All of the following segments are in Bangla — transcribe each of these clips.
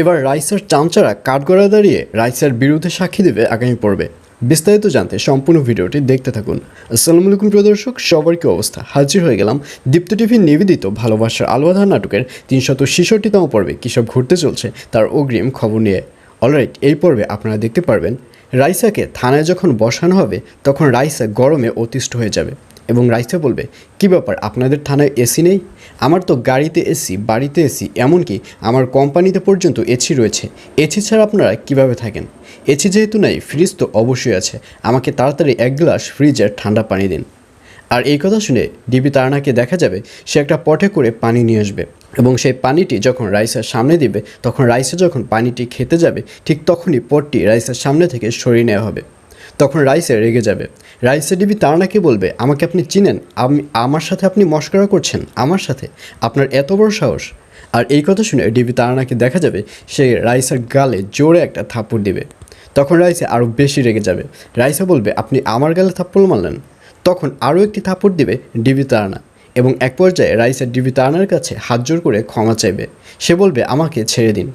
এবার রাইসার চামচারা কাঠগড়া দাঁড়িয়ে রাইসার বিরুদ্ধে সাক্ষী দেবে আগামী পর্বে। বিস্তারিত জানতে সম্পূর্ণ ভিডিওটি দেখতে থাকুন। আসসালামু আলাইকুম প্রিয় দর্শক, সবার কি অবস্থা? হাজির হয়ে গেলাম দীপ্ত টিভির নিবেদিত ভালোবাসার আলোয়াধার নাটকের তিনশত ছেষট্টিতম পর্বে। কী সব ঘুরতে চলছে তার অগ্রিম খবর নিয়ে। অলরাইট, এই পর্বে আপনারা দেখতে পারবেন, রাইসাকে থানায় যখন বসানো হবে, তখন রাইসা গরমে অতিষ্ঠ হয়ে যাবে। এবং রাইসা বলবে, কি ব্যাপার, আপনাদের থানায় এসি নেই? আমার তো গাড়িতে এসি, বাড়িতে এসি, এমনকি আমার কোম্পানিতে পর্যন্ত এসি রয়েছে। এসি ছাড়া আপনারা কীভাবে থাকেন? এসি যেহেতু নাই, ফ্রিজ তো অবশ্যই আছে। আমাকে তাড়াতাড়ি এক গ্লাস ফ্রিজের ঠান্ডা পানি দিন। আর এই কথা শুনে ডিবি তারানাকে দেখা যাবে, সে একটা পটে করে পানি নিয়ে আসবে এবং সেই পানিটি যখন রাইসের সামনে দিবে, তখন রাইসা যখন পানিটি খেতে যাবে, ঠিক তখনই পটটি রাইসের সামনে থেকে সরিয়ে নেওয়া হবে। তখন রাইসে রেগে যাবে। রাইসে ডিবি তারানাকে বলবে, আমাকে আপনি চিনেন, আমি, আমার সাথে আপনি মস্করা করছেন, আমার সাথে? আপনার এত বড় সাহস? আর এই কথা শুনে ডিবি তারানাকে দেখা যাবে, সে রাইসের গালে জোরে একটা থাপ্পড় দিবে। তখন রাইসে আরও বেশি রেগে যাবে। রাইসা বলবে, আপনি আমার গালে থাপ্পড় মারলেন? তখন আরও একটি থাপ্পড় দিবে ডিবি তারানা। এবং এক পর্যায়ে রাইসা ডিবি তারানার কাছে হাত জোর করে ক্ষমা চাইবে। সে বলবে, আমাকে ছেড়ে দিন।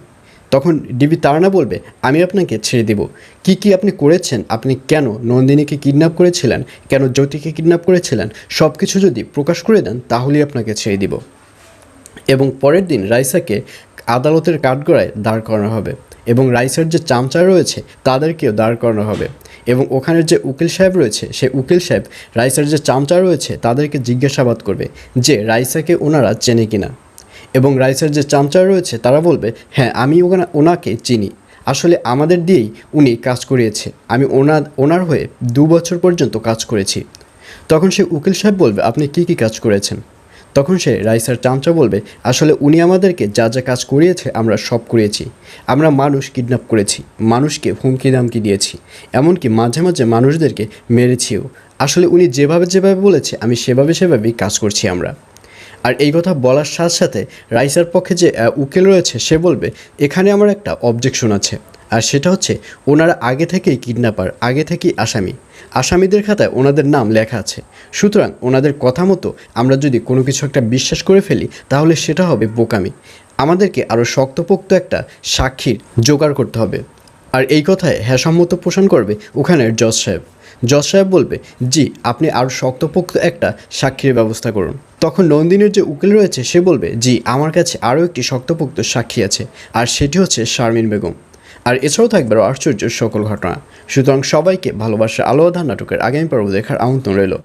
তখন ডিবি তারানা বলবে, আমি আপনাকে ছেড়ে দেব। কি কি আপনি করেছেন? আপনি কেন নন্দিনীকে কিডন্যাপ করেছিলেন? কেন জ্যোতিকে কিডন্যাপ করেছিলেন? সব কিছু যদি প্রকাশ করে দেন, তাহলেই আপনাকে ছেড়ে দিব। এবং পরের দিন রাইসাকে আদালতের কাঠগড়ায় দাঁড় করানো হবে এবং রাইসার যে চামচা রয়েছে, তাদেরকেও দাঁড় করানো হবে এবং ওখানের যে উকিল সাহেব রয়েছে, সে উকিল সাহেব রাইসার যে চামচা রয়েছে, তাদেরকে জিজ্ঞাসাবাদ করবে যে, রাইসাকে ওনারা চেনে কিনা? এবং রাইসার যে চামচা রয়েছে, তারা বলবে হ্যাঁ আমি ওখানে, ওনাকে চিনি। আসলে আমাদের দিয়েই উনি কাজ করিয়েছে। আমি ওনার ওনার হয়ে দু বছর পর্যন্ত কাজ করেছি। তখন সে উকিল সাহেব বলবে, আপনি কি কি কাজ করেছেন? তখন সে রাইসার চামচা বলবে, আসলে উনি আমাদেরকে যা যা কাজ করিয়েছে, আমরা সব করিয়েছি। আমরা মানুষ কিডন্যাপ করেছি, মানুষকে হুমকি দামকি দিয়েছি। এমনকি মাঝে মাঝে মানুষদেরকে মেরেছিও। আসলে উনি যেভাবে যেভাবে বলেছে, আমি সেভাবে, সেভাবেই কাজ করছি আমরা। আর এই কথা বলার সাথে সাথে রাইসার পক্ষে যে উকিল রয়েছে, সে বলবে, এখানে আমার একটা অবজেকশন আছে। আর সেটা হচ্ছে, ওনারা আগে থেকেই কিডন্যাপার আগে থেকেই আসামি। আসামিদের খাতায় ওনাদের নাম লেখা আছে। সুতরাং ওনাদের কথা মতো আমরা যদি কোনো কিছু একটা বিশ্বাস করে ফেলি, তাহলে সেটা হবে বোকামি। আমাদেরকে আরও শক্তপোক্ত একটা সাক্ষীর জোগাড় করতে হবে। আর এই কথায় হ্যাঁ সম্মত পোষণ করবে ওখানের জজ সাহেব। জজ সাহেব বলবে, জি, আপনি আরও শক্তপোক্ত একটা সাক্ষীর ব্যবস্থা করুন। তখন নন্দিনীর যে উকিল রয়েছে, সে বলবে, জি, আমার কাছে আরও একটি শক্তপোক্ত সাক্ষী আছে, আর সেটি হচ্ছে শারমিন বেগম। আর এছাড়াও থাকবে আশ্চর্য সকল ঘটনা। সুতরাং সবাইকে ভালোবাসা আলোয়াধার নাটকের আগামী পর্ব দেখার আমন্ত্রণ রইল।